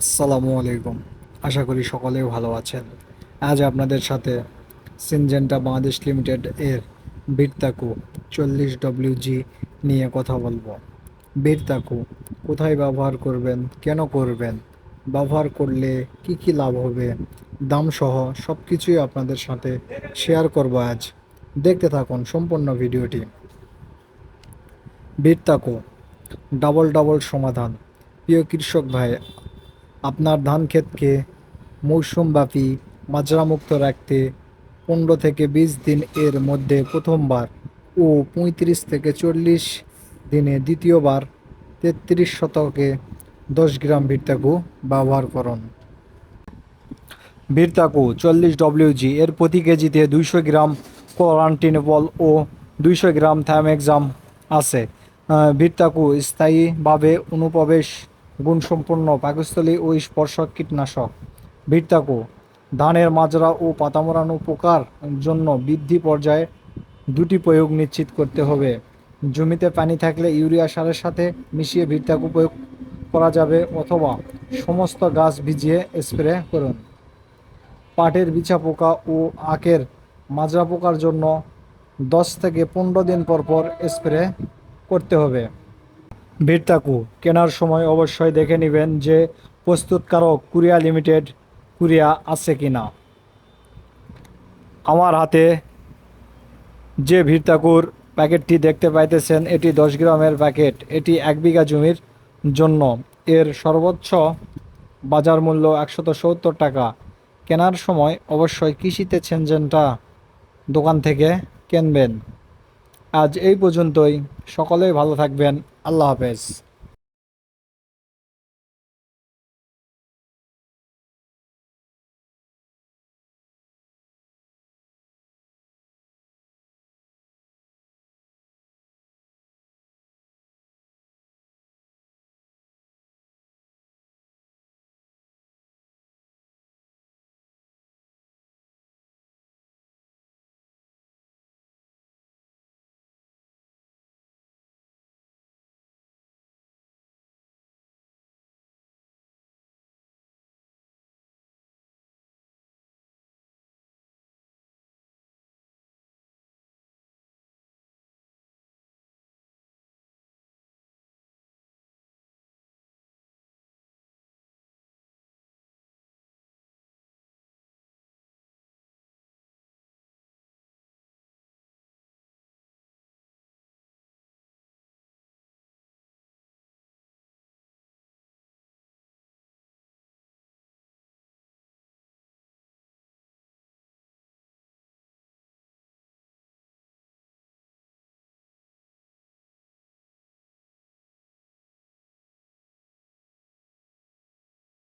আসসালামু আলাইকুম। আশা করি সকলেও ভালো আছেন। আজ আপনাদের সাথে সিনজেন্টা বাংলাদেশ লিমিটেড এর বীরতাকু চল্লিশ ডব্লিউজি নিয়ে কথা বলব। বীরতাকু, কোথায় ব্যবহার করবেন, কেন করবেন, ব্যবহার করলে কি কি লাভ হবে দাম সহ সব কিছুই আপনাদের সাথে শেয়ার করব আজ। দেখতে থাকুন সম্পূর্ণ ভিডিওটি। বীরতাকু ডাবল ডাবল সমাধান। প্রিয় কৃষক ভাই আপনার ধান ক্ষেতকে মৌসুমব্যাপী মাজরামুক্ত রাখতে পনেরো থেকে বিশ দিন এর মধ্যে প্রথমবার ও পঁয়ত্রিশ থেকে চল্লিশ দিনে দ্বিতীয়বার তেত্রিশ শতকে দশ গ্রাম ভিরতাকু ব্যবহার করুন। ভিরতাকু চল্লিশ ডব্লিউজি এর প্রতি কেজিতে দুইশো গ্রাম কোরান্টিনবল ও দুইশো গ্রাম থ্যামেক্সাম আছে। ভিরতাকু স্থায়ীভাবে অনুপ্রবেশ গুণসম্পন্ন পাকস্থলী ও স্পর্শক কীটনাশক। ভিরতাকু ধানের মাজরা ও পাতামোড়ানো পোকার জন্য বৃদ্ধি পর্যায়ে দুটি প্রয়োগ নিশ্চিত করতে হবে। জমিতে পানি থাকলে ইউরিয়া সারের সাথে মিশিয়ে ভিরতাকু প্রয়োগ করা যাবে অথবা সমস্ত গাছ ভিজিয়ে স্প্রে করুন। পাটের বিছা পোকা ও আখের মাজরা পোকার জন্য দশ থেকে পনেরো দিন পর পর স্প্রে করতে হবে। ভিড়তাকু কেনার সময় অবশ্যই দেখে নেবেন যে প্রস্তুতকারক কুরিয়া লিমিটেড কুরিয়া আছে কি না আমার হাতে যে ভিড়তাকুর প্যাকেটটি দেখতে পাইতেছেন, এটি দশ গ্রামের প্যাকেট। এটি এক বিঘা জমির জন্য। এর সর্বোচ্চ বাজার মূল্য একশত সত্তর টাকা। কেনার সময় অবশ্যই কৃষিতে চেনজেনটা দোকান থেকে কিনবেন। আজ এই পর্যন্তই। সকলেই ভালো থাকবেন। আল্লাহ হাফেজ